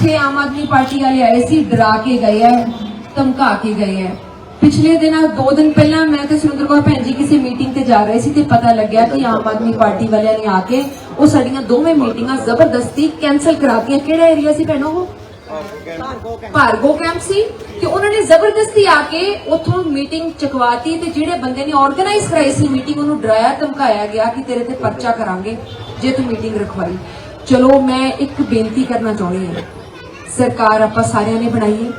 ਇੱਥੇ ਆਮ ਆਦਮੀ ਪਾਰਟੀ ਵਾਲੇ ਆਏ ਸੀ, ਡਰਾ ਕੇ ਗਏ ਹੈ ਧਮਕਾ ਕੇ ਗਏ ਹੈ ਪਿਛਲੇ ਦਿਨਾਂ, ਦੋ ਦਿਨ ਪਹਿਲਾਂ ਮੈਂ ਤੇ ਸੁਰਿੰਦਰ ਕੌਰ ਭੈਣ ਜੀ ਕਿਸੇ ਮੀਟਿੰਗ ਤੇ ਜਾ ਰਹੇ ਸੀ ਤੇ ਪਤਾ ਲੱਗਿਆ ਕਿ ਆਮ ਆਦਮੀ ਪਾਰਟੀ ਵਾਲਿਆਂ ਨੇ ਆ ਕੇ ਉਹ ਸਾਡੀਆਂ ਦੋਵੇਂ ਮੀਟਿੰਗਾਂ ਜ਼ਬਰਦਸਤੀ ਕੈਨਸਲ ਕਰਾਤੀਆਂ। ਕਿਹੜਾ ਏਰੀਆ ਸੀ ਭੈਣੋ ਉਹ? ਭਾਰਗੋ ਕੈਂਪ ਸੀ। ਕਿ ਉਹਨਾਂ ਨੇ ਜ਼ਬਰਦਸਤੀ ਆ ਕੇ ਉੱਥੋਂ ਮੀਟਿੰਗ ਚਕਵਾਤੀ ਤੇ ਜਿਹੜੇ ਬੰਦੇ ਨੇ ਆਰਗੇਨਾਈਜ਼ ਕਰਾਈ ਸੀ ਮੀਟਿੰਗ, ਉਹਨੂੰ ਡਰਾਇਆ, ਧਮਕਾਇਆ ਗਿਆ ਕਿ ਤੇਰੇ ਤੇ ਪਰਚਾ ਕਰਾਂਗੇ ਜੇ ਤੂੰ ਮੀਟਿੰਗ ਰਖਵਾਈ। ਚਲੋ, ਮੈਂ ਇੱਕ ਬੇਨਤੀ ਕਰਨਾ ਚਾਹੁੰਦੀ ਹਾਂ। ਸਰਕਾਰ ਆਪਾਂ ਸਾਰਿਆਂ ਨੇ ਬਣਾਈ ਹੈ।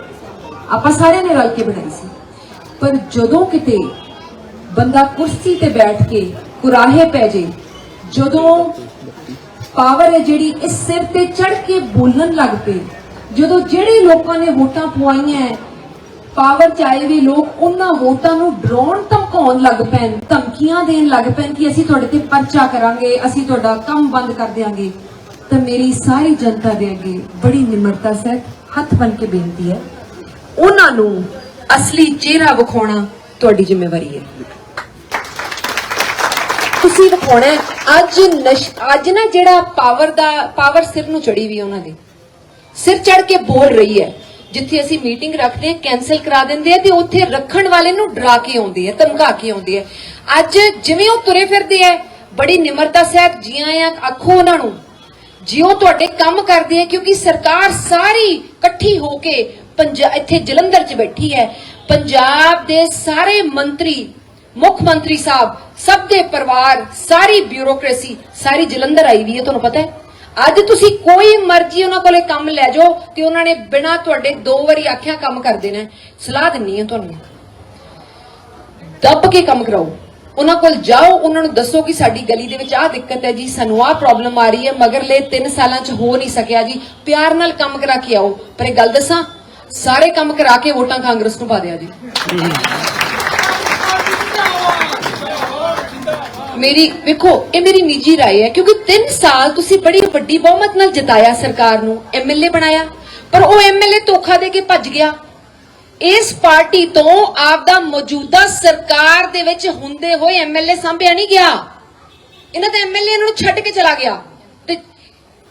ਆਪਾਂ ਸਾਰਿਆਂ ਨੇ ਰਲ ਕੇ ਬਣਾਈ ਸੀ। ਪਰ ਜਦੋਂ ਕਿਤੇ ਬੰਦਾ ਕੁਰਸੀ ਤੇ ਬੈਠ ਕੇ ਕੁਰਾਹੇ ਪੈ ਜੇ, ਜਦੋਂ ਪਾਵਰ ਹੈ ਜਿਹੜੀ ਇਸ ਸਿਰ ਤੇ ਚੜ ਕੇ ਬੋਲਣ ਲੱਗ ਪਏ, ਜਦੋਂ ਜਿਹੜੇ ਲੋਕਾਂ ਨੇ ਵੋਟਾਂ ਪਵਾਈਆਂ, ਪਾਵਰ ਚ ਆਏ ਵੀ ਲੋਕ ਉਹਨਾਂ ਵੋਟਾਂ ਨੂੰ ਡਰਾਉਣ ਧਮਕਾਉਣ ਲੱਗ ਪੈਣ, ਧਮਕੀਆਂ ਦੇਣ ਲੱਗ ਪੈਣ ਕਿ ਅਸੀਂ ਤੁਹਾਡੇ ਤੇ ਪਰਚਾ ਕਰਾਂਗੇ, ਅਸੀਂ ਤੁਹਾਡਾ ਕੰਮ ਬੰਦ ਕਰ ਦਿਆਂਗੇ। ਤਾਂ ਮੇਰੀ ਸਾਰੀ ਜਨਤਾ ਦੇ ਅੱਗੇ ਬੜੀ ਨਿਮਰਤਾ ਸਹਿਤ ਹੱਥ ਬਨ ਕੇ ਬੇਨਤੀ ਹੈ। ਉਹਨਾਂ ਨੂੰ ਅਸਲੀ ਚਿਹਰਾ ਵਿਖਾਉਣਾ ਤੁਹਾਡੀ ਜ਼ਿੰਮੇਵਾਰੀ ਹੈ। ਤੁਸੀਂ ਵਿਖਾਉਣਾ ਅੱਜ ਅੱਜ ਨਾ ਜਿਹੜਾ ਪਾਵਰ ਦਾ, ਪਾਵਰ ਸਿਰ ਨੂੰ ਚੜੀ ਵੀ ਉਹਨਾਂ ਦੇ। ਸਿਰ ਚੜ ਕੇ ਬੋਲ ਰਹੀ ਹੈ, ਜਿੱਥੇ ਅਸੀਂ ਮੀਟਿੰਗ ਰੱਖਦੇ ਹਾਂ ਕੈਨਸਲ ਕਰਾ ਦਿੰਦੇ ਆ ਤੇ ਉੱਥੇ ਰੱਖਣ ਵਾਲੇ ਨੂੰ ਡਰਾ ਕੇ ਆਉਂਦੇ ਆ ਧਮਕਾ ਕੇ ਆਉਂਦੇ ਆ ਅੱਜ ਜਿਵੇਂ ਉਹ ਤੁਰੇ ਫਿਰਦੇ ਆ ਬੜੀ ਨਿਮਰਤਾ ਸਹਿਤ ਜੀਆਂ ਆ ਆਖੋ ਉਹਨਾਂ ਨੂੰ ਜਿਉਂ ਤੁਹਾਡੇ ਕੰਮ ਕਰਦੇ ਆ, ਕਿਉਂਕਿ ਸਰਕਾਰ ਸਾਰੀ ਇਕੱਠੀ ਹੋ ਕੇ ਪੰਜਾਬ ਇੱਥੇ ਜਲੰਧਰ 'ਚ ਬੈਠੀ ਹੈ। ਪੰਜਾਬ ਦੇ ਸਾਰੇ ਮੰਤਰੀ, ਮੁੱਖ ਮੰਤਰੀ ਸਾਹਿਬ, ਸਭ ਦੇ ਪਰਿਵਾਰ, ਸਾਰੀ ਬਿਊਰੋਕ੍ਰੇਸੀ, ਸਾਰੀ ਜਲੰਧਰ ਆਈ ਵੀ ਹੈ, ਤੁਹਾਨੂੰ ਪਤਾ ਹੈ। ਅੱਜ ਤੁਸੀਂ ਕੋਈ ਮਰਜ਼ੀ ਉਹਨਾਂ ਕੋਲੇ ਕੰਮ ਲੈ ਜਾਓ ਤੇ ਉਹਨਾਂ ਨੇ ਬਿਨਾਂ ਤੁਹਾਡੇ ਦੋ ਵਾਰੀ ਆਖਿਆ ਕੰਮ ਕਰ ਦੇਣਾ ਸਲਾਹ ਦਿੰਨੀ ਹੈ ਤੁਹਾਨੂੰ। ਦੱਬ ਕੇ ਕੰਮ ਕਰਾਓ। ਉਹਨਾਂ ਕੋਲ ਜਾਓ ਉਹਨਾਂ ਨੂੰ ਦੱਸੋ ਕਿ ਸਾਡੀ ਗਲੀ ਦੇ ਵਿੱਚ ਆਹ ਦਿੱਕਤ ਹੈ ਜੀ ਸਾਨੂੰ ਆਹ ਪ੍ਰੋਬਲਮ ਆ ਰਹੀ ਹੈ ਮਗਰਲੇ 3 ਸਾਲਾਂ 'ਚ ਹੋ ਨਹੀਂ ਸਕਿਆ ਜੀ ਪਿਆਰ ਨਾਲ ਕੰਮ ਕਰਾ ਕੇ ਆਓ ਪਰ ਇਹ ਗੱਲ ਦੱਸਾਂ ਸਾਰੇ ਕੰਮ ਕਰਾ ਕੇ ਵੋਟਾਂ ਕਾਂਗਰਸ ਨੂੰ ਪਾ ਦਿਆ ਜੀ ਮੇਰੀ ਵੇਖੋ ਇਹ ਮੇਰੀ ਨਿੱਜੀ رائے ਹੈ ਕਿਉਂਕਿ 3 ਸਾਲ ਤੁਸੀਂ ਬੜੀ ਵੱਡੀ ਬਹੁਮਤ ਨਾਲ ਜਿਤਾਇਆ ਸਰਕਾਰ ਨੂੰ ਐਮਐਲਏ ਬਣਾਇਆ ਪਰ ਉਹ ਐਮਐਲਏ ਧੋਖਾ ਦੇ ਕੇ ਭੱਜ ਗਿਆ ਇਸ ਪਾਰਟੀ ਤੋਂ ਆਪਦਾ ਮੌਜੂਦਾ ਸਰਕਾਰ ਦੇ ਵਿੱਚ ਹੁੰਦੇ ਹੋਏ ਐਮਐਲਏ ਸੰਭਿਆ ਨਹੀਂ ਗਿਆ। ਇਹਨਾਂ ਦਾ ਐਮਐਲਏ ਨੂੰ ਛੱਡ ਕੇ ਚਲਾ ਗਿਆ। ਤੇ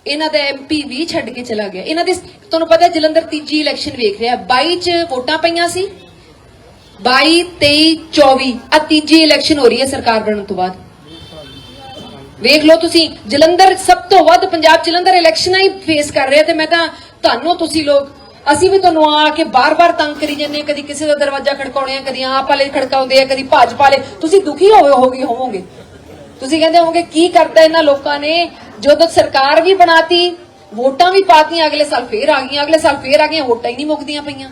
ਇਹਨਾਂ ਦਾ ਐਮਪੀ ਵੀ ਛੱਡ ਕੇ ਚਲਾ ਗਿਆ। ਇਹਨਾਂ ਦੇ ਤੁਹਾਨੂੰ ਪਤਾ ਜਲੰਧਰ ਤੀਜੀ ਇਲੈਕਸ਼ਨ ਵੇਖ ਰਿਹਾ। 22 ਚ ਵੋਟਾਂ ਪਈਆਂ ਸੀ। 22 23 24 ਆ ਤੀਜੀ ਇਲੈਕਸ਼ਨ ਹੋ ਰਹੀ ਹੈ ਸਰਕਾਰ ਬਣਨ ਤੋਂ ਬਾਅਦ। ਵੇਖ ਲਓ ਤੁਸੀਂ, ਜਲੰਧਰ ਸਭ ਤੋਂ ਵੱਧ ਪੰਜਾਬ ਜਲੰਧਰ ਇਲੈਕਸ਼ਨਾਂ ਹੀ ਫੇਸ ਕਰ ਰਿਹਾ। ਤੇ ਮੈਂ ਤਾਂ ਤੁਹਾਨੂੰ, ਤੁਸੀਂ ਲੋਕ ਅਸੀਂ ਵੀ ਤੁਹਾਨੂੰ ਆ ਕੇ ਬਾਰ-ਬਾਰ ਤੰਗ ਕਰੀ ਜਾਂਦੇ ਕਦੀ ਕਿਸੇ ਦਾ ਦਰਵਾਜ਼ਾ ਖੜਕਾਉਣੇ ਆ ਕਦੀ ਆਪ ਵਾਲੇ ਖੜਕਾਉਂਦੇ ਆ ਕਦੀ ਭਾਜਪਾ ਵਾਲੇ। ਤੁਸੀਂ ਦੁਖੀ ਹੋਵੇ ਹੋਗੇ ਹੋਵੋਗੇ। ਤੁਸੀਂ ਕਹਿੰਦੇ ਹੋਵੋਗੇ ਕੀ ਕਰਦਾ ਇਹਨਾਂ ਲੋਕਾਂ ਨੇ? ਜਦੋਂ ਸਰਕਾਰ ਵੀ ਬਣਾਤੀ ਵੋਟਾਂ ਵੀ ਪਾਤੀਆਂ ਅਗਲੇ ਸਾਲ ਫੇਰ ਆ ਗਈਆਂ ਅਗਲੇ ਸਾਲ ਫੇਰ ਆ ਗਈਆਂ ਵੋਟਾਂ ਹੀ ਨਹੀਂ ਮੁੱਕਦੀਆਂ ਪਈਆਂ।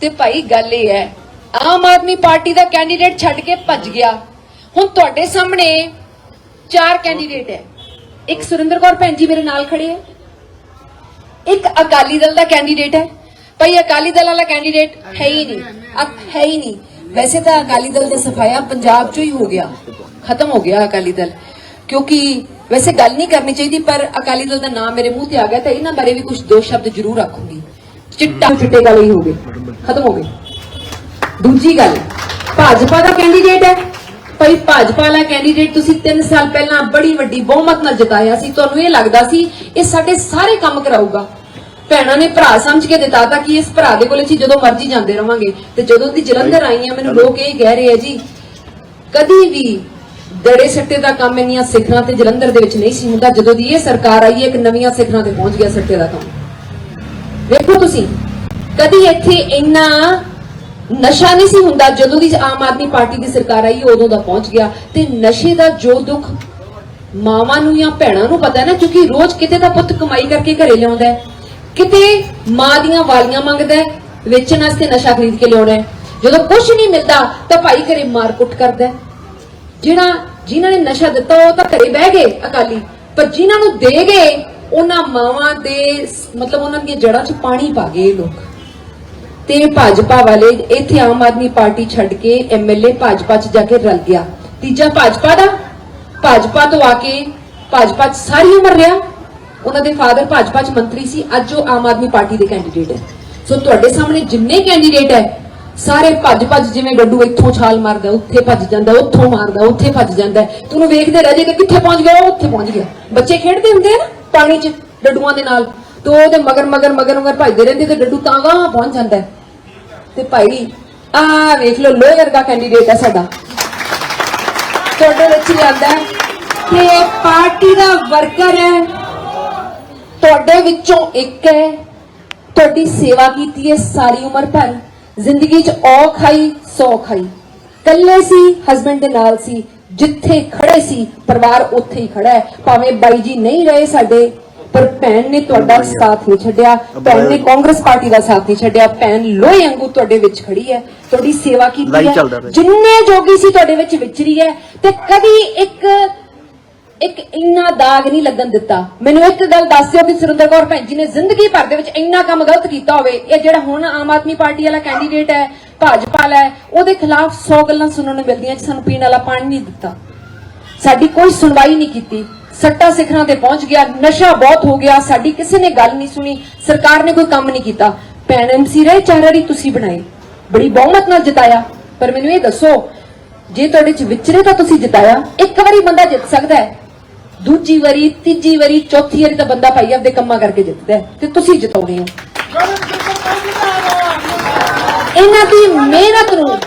ਤੇ ਭਾਈ ਗੱਲ ਇਹ ਹੈ ਆਮ ਆਦਮੀ ਪਾਰਟੀ ਦਾ ਕੈਂਡੀਡੇਟ ਛੱਡ ਕੇ ਭੱਜ ਗਿਆ। ਹੁਣ ਤੁਹਾਡੇ ਸਾਹਮਣੇ ਚਾਰ ਕੈਂਡੀਡੇਟ ਹੈ। ਇੱਕ ਸੁਰਿੰਦਰ ਕੌਰ ਭੈਣ ਜੀ ਮੇਰੇ ਨਾਲ ਖੜੇ ਹੈ। ਇੱਕ ਅਕਾਲੀ ਦਲ ਦਾ ਕੈਂਡੀਡੇਟ ਹੈ। ਭਾਈ, ਅਕਾਲੀ ਦਲ ਵਾਲਾ ਕੈਂਡੀਡੇਟ ਹੈ ਹੀ ਨਹੀਂ। ਹੈ ਹੀ ਨਹੀਂ। ਵੈਸੇ ਤਾਂ ਅਕਾਲੀ ਦਲ ਦਾ ਸਫਾਇਆ ਪੰਜਾਬ 'ਚੋਂ ਹੀ ਹੋ ਗਿਆ। ਖਤਮ ਹੋ ਗਿਆ ਅਕਾਲੀ ਦਲ। ਕਿਉਂਕਿ ਵੈਸੇ ਗੱਲ ਨਹੀਂ ਕਰਨੀ ਚਾਹੀਦੀ, ਪਰ ਅਕਾਲੀ ਦਲ ਦਾ ਨਾਮ ਮੇਰੇ ਮੂੰਹ ਤੇ ਆ ਗਿਆ ਤਾਂ ਇਹਨਾਂ ਬਾਰੇ ਵੀ ਕੁਝ ਦੋ ਸ਼ਬਦ ਜ਼ਰੂਰ ਰੱਖੂੰਗੀ ਚਿੱਟਾ ਚਿੱਟੇ ਗੱਲ ਹੀ ਹੋ ਗਏ। ਖਤਮ ਹੋ ਗਏ। ਦੂਜੀ ਗੱਲ, ਭਾਜਪਾ ਦਾ ਕੈਂਡੀਡੇਟ ਹੈ। ਭਾਈ ਭਾਜਪਾ ਵਾਲਾ ਕੈਂਡੀਡੇਟ ਤੁਸੀਂ 3 ਸਾਲ ਪਹਿਲਾਂ ਬੜੀ ਵੱਡੀ ਬਹੁਮਤ ਨਾਲ ਜਿਤਾਇਆ ਸੀ ਤੁਹਾਨੂੰ ਇਹ ਲੱਗਦਾ ਸੀ ਇਹ ਸਾਡੇ ਸਾਰੇ ਕੰਮ ਕਰਾਊਗਾ। ਭੈਣਾਂ ਨੇ ਭਰਾ ਸਮਝ ਕੇ ਦਿੱਤਾ ਤਾਂ ਕਿ ਇਸ ਭਰਾ ਦੇ ਕੋਲ ਅਸੀਂ ਜਦੋਂ ਮਰਜ਼ੀ ਜਾਂਦੇ ਰਵਾਂਗੇ। ਤੇ ਜਦੋਂ ਦੀ ਜਲੰਧਰ ਆਈ ਆ ਮੈਨੂੰ ਲੋਕ ਇਹ ਕਹਿ ਰਹੇ ਆ ਜੀ ਕਦੀ ਵੀ ਦੜੇ ਸੱਟੇ ਦਾ ਕੰਮ ਇੰਨੀਆਂ ਸਿਖਰਾਂ ਤੇ ਜਲੰਧਰ ਦੇ ਵਿੱਚ ਨਹੀਂ ਸੀ ਹੁੰਦਾ ਜਦੋਂ ਦੀ ਇਹ ਸਰਕਾਰ ਆਈ ਹੈ ਇੱਕ ਨਵੀਆਂ ਸਿਖਰਾਂ ਤੇ ਪਹੁੰਚ ਗਿਆ ਸੱਟੇ ਦਾ ਕੰਮ। ਵੇਖੋ ਤੁਸੀਂ ਕਦੀ ਇੱਥੇ ਇੰਨਾ ਨਸ਼ਾ ਨਹੀਂ ਸੀ ਹੁੰਦਾ। ਜਦੋਂ ਦੀ ਆਮ ਆਦਮੀ ਪਾਰਟੀ ਦੀ ਸਰਕਾਰ ਆਈ, ਉਦੋਂ ਦਾ ਪਹੁੰਚ ਗਿਆ। ਤੇ ਨਸ਼ੇ ਦਾ ਜੋ ਦੁੱਖ ਮਾਵਾਂ ਨੂੰ ਜਾਂ ਭੈਣਾਂ ਨੂੰ ਪਤਾ ਨਾ, ਕਿਉਂਕਿ ਰੋਜ਼ ਕਿਤੇ ਦਾ ਪੁੱਤ ਕਮਾਈ ਕਰਕੇ ਘਰੇ ਲਿਆਉਂਦਾ ਹੈ। ਕਿਤੇ ਮਾਂ ਦੀਆਂ ਵਾਲੀਆਂ ਮੰਗਦਾ ਹੈ, ਵੇਚਣ ਵਾਸਤੇ ਨਸ਼ਾ ਖਰੀਦ ਕੇ ਲਿਆਉਣਾ ਹੈ। ਜਦੋਂ ਕੁਝ ਨਹੀਂ ਮਿਲਦਾ, ਤਾਂ ਭਾਈ ਘਰੇ ਮਾਰ ਕੁੱਟ ਕਰਦਾ ਹੈ। ਜਿਹੜਾ ਜਿਨ੍ਹਾਂ ਨੇ ਨਸ਼ਾ ਦਿੱਤਾ, ਉਹ ਤਾਂ ਘਰੇ ਬਹਿ ਗਏ ਅਕਾਲੀ। ਪਰ ਜਿਨ੍ਹਾਂ ਨੂੰ ਦੇ ਗਏ, ਉਹਨਾਂ ਮਾਵਾਂ ਦੇ ਮਤਲਬ ਉਹਨਾਂ ਦੀਆਂ ਜੜ੍ਹਾਂ 'ਚ ਪਾਣੀ ਪਾ ਗਏ ਲੋਕ। ਤੇ ਭਾਜਪਾ ਵਾਲੇ ਇੱਥੇ ਆਮ ਆਦਮੀ ਪਾਰਟੀ ਛੱਡ ਕੇ ਐਮਐਲਏ ਭਾਜਪਾ 'ਚ ਜਾ ਕੇ ਰਲ ਗਿਆ। ਤੀਜਾ ਭਾਜਪਾ ਦਾ। ਭਾਜਪਾ ਤੋਂ ਆ ਕੇ ਭਾਜਪਾ 'ਚ ਸਾਰੀ ਉਮਰ ਰਿਹਾ ਉਹਨਾਂ ਦੇ ਫਾਦਰ ਭਾਜਪਾ 'ਚ ਮੰਤਰੀ ਸੀ। ਅੱਜ ਉਹ ਆਮ ਆਦਮੀ ਪਾਰਟੀ ਦੇ ਕੈਂਡੀਡੇਟ ਹੈ। ਸੋ ਤੁਹਾਡੇ ਸਾਹਮਣੇ ਜਿੰਨੇ ਕੈਂਡੀਡੇਟ ਹੈ, ਸਾਰੇ ਭੱਜ ਭੱਜ ਜਿਵੇਂ ਗੱਡੂ ਇੱਥੋਂ ਛਾਲ ਮਾਰਦਾ, ਉੱਥੇ ਭੱਜ ਜਾਂਦਾ, ਉੱਥੋਂ ਮਾਰਦਾ, ਉੱਥੇ ਭੱਜ ਜਾਂਦਾ ਤੁਹਾਨੂੰ ਵੇਖਦੇ ਰਹਿ ਜੇ ਕਿੱਥੇ ਪਹੁੰਚ ਗਿਆ ਉਹ, ਉੱਥੇ ਪਹੁੰਚ ਗਿਆ। ਬੱਚੇ ਖੇਡਦੇ ਹੁੰਦੇ ਆ ਨਾ, ਪਾਣੀ 'ਚ ਡੱਡੂਆਂ ਦੇ ਨਾਲ। ਤੇ ਉਹਦੇ ਮਗਰ ਮਗਰ ਮਗਰ ਮਗਰ ਭੱਜਦੇ ਰਹਿੰਦੇ ਤੇ ਡੱਡੂ ਤਾਂ ਗਾਂ ਪਹੁੰਚ ਜਾਂਦਾ ਤੇ ਭਾਈ ਆ ਵੇਖ ਲਓ ਲੋਹੇ ਵਰਗਾ ਕੈਂਡੀਡੇਟ ਹੈ ਸਾਡਾ। ਤੁਹਾਡੇ ਵਿੱਚ ਹੀ ਕਿ ਪਾਰਟੀ ਦਾ ਵਰਕਰ ਹੈ। ਤੁਹਾਡੇ ਵਿੱਚੋਂ ਇੱਕ ਹੈ। ਤੁਹਾਡੀ ਸੇਵਾ ਕੀਤੀ ਹੈ ਸਾਰੀ ਉਮਰ ਭਰ। ਜ਼ਿੰਦਗੀ 'ਚ ਔਖ ਖਾਈ ਸੌ ਖਾਈ ਕੱਲੇ ਸੀ ਹਸਬੰਡ ਦੇ ਨਾਲ ਸੀ, ਜਿੱਥੇ ਖੜੇ ਸੀ, ਪਰਿਵਾਰ ਉੱਥੇ ਹੀ ਖੜਾ ਹੈ। ਭਾਵੇਂ ਬਾਈ ਜੀ ਨਹੀਂ ਰਹੇ ਸਾਡੇ ਪਰ ਭੈਣ ਨੇ ਤੁਹਾਡਾ ਸਾਥ ਨਹੀਂ ਛੱਡਿਆ ਭੈਣ ਨੇ ਕਾਂਗਰਸ ਪਾਰਟੀ ਦਾ ਸਾਥ ਨਹੀਂ ਛੱਡਿਆ ਭੈਣ ਲੋਹੇ ਵਾਂਗੂ ਤੁਹਾਡੇ ਵਿੱਚ ਖੜੀ ਹੈ ਤੁਹਾਡੀ ਸੇਵਾ ਕੀਤੀ ਹੈ। ਜਿੰਨੇ ਜੋਗੀ ਸੀ ਤੁਹਾਡੇ ਵਿੱਚ ਵਿਚਰੀ ਹੈ ਤੇ ਕਦੀ ਇੱਕ ਇੱਕ ਇੰਨਾ ਦਾਗ ਨਹੀਂ ਲੱਗਣ ਦਿੱਤਾ। ਮੈਨੂੰ ਇੱਕ ਗੱਲ ਦੱਸ ਦਿਓ ਕਿ ਸੁਰਿੰਦਰ ਕੌਰ ਭੈਣ ਜੀ ਨੇ ਜ਼ਿੰਦਗੀ ਭਰ ਦੇ ਵਿੱਚ ਇੰਨਾ ਕੰਮ ਗਲਤ ਕੀਤਾ ਹੋਵੇ ਇਹ ਜਿਹੜਾ ਹੁਣ ਆਮ ਆਦਮੀ ਪਾਰਟੀ ਵਾਲਾ ਕੈਂਡੀਡੇਟ ਹੈ ਭਾਜਪਾ ਵਾਲਾ ਉਹਦੇ ਖਿਲਾਫ 100 ਗੱਲਾਂ ਸੁਣਨ ਨੂੰ ਮਿਲਦੀਆਂ ਕਿ ਸਾਨੂੰ ਪੀਣ ਵਾਲਾ ਪਾਣੀ ਨਹੀਂ ਦਿੱਤਾ। ਸਾਡੀ ਕੋਈ ਸੁਣਵਾਈ ਨਹੀਂ ਕੀਤੀ। ਸੱਟਾ ਸਿਖਰਾਂ ਤੇ ਪਹੁੰਚ ਗਿਆ, ਨਸ਼ਾ ਬਹੁਤ ਹੋ ਗਿਆ, ਸਾਡੀ ਕਿਸੇ ਨੇ ਗੱਲ ਨਹੀਂ ਸੁਣੀ, ਸਰਕਾਰ ਨੇ ਕੋਈ ਕੰਮ ਨਹੀਂ ਕੀਤਾ। ਭੈਣ ਐਮਸੀ ਰਹੇ ਚਾਰ ਤੁਸੀਂ ਬਣਾਏ। ਬੜੀ ਬਹੁਮਤ ਨਾਲ ਜਿਤਾਇਆ। ਪਰ ਮੈਨੂੰ ਇਹ ਦੱਸੋ, ਜੇ ਤੁਹਾਡੇ ਚ ਵਿਚਰੇ ਤਾਂ ਤੁਸੀਂ ਜਿਤਾਇਆ, ਇੱਕ ਵਾਰੀ ਬੰਦਾ ਜਿੱਤ ਸਕਦਾ ਹੈ। ਦੂਜੀ ਵਾਰੀ, ਤੀਜੀ ਵਾਰੀ, ਚੌਥੀ ਵਾਰੀ ਤਾਂ ਬੰਦਾ ਭਾਈ ਆਪਦੇ ਕੰਮਾਂ ਕਰਕੇ ਜਿੱਤਦਾ ਹੈ ਤੇ ਤੁਸੀਂ ਜਿਤਾਉਂਦੇ ਹੋ। ਇਹਨਾਂ ਦੀ ਮਿਹਨਤ ਨੂੰ,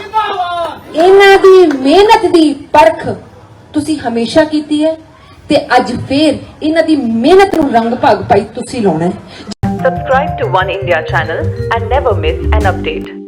ਇਹਨਾਂ ਦੀ ਮਿਹਨਤ ਦੀ ਪਰਖ ਤੁਸੀਂ ਹਮੇਸ਼ਾ ਕੀਤੀ ਹੈ। ਤੇ ਅੱਜ ਫੇਰ ਇਹਨਾਂ ਦੀ ਮਿਹਨਤ ਨੂੰ ਰੰਗ ਭਾਗ ਪਾਈ ਤੁਸੀਂ ਲਾਉਣਾ ਹੈ Subscribe to One India channel and never miss an update.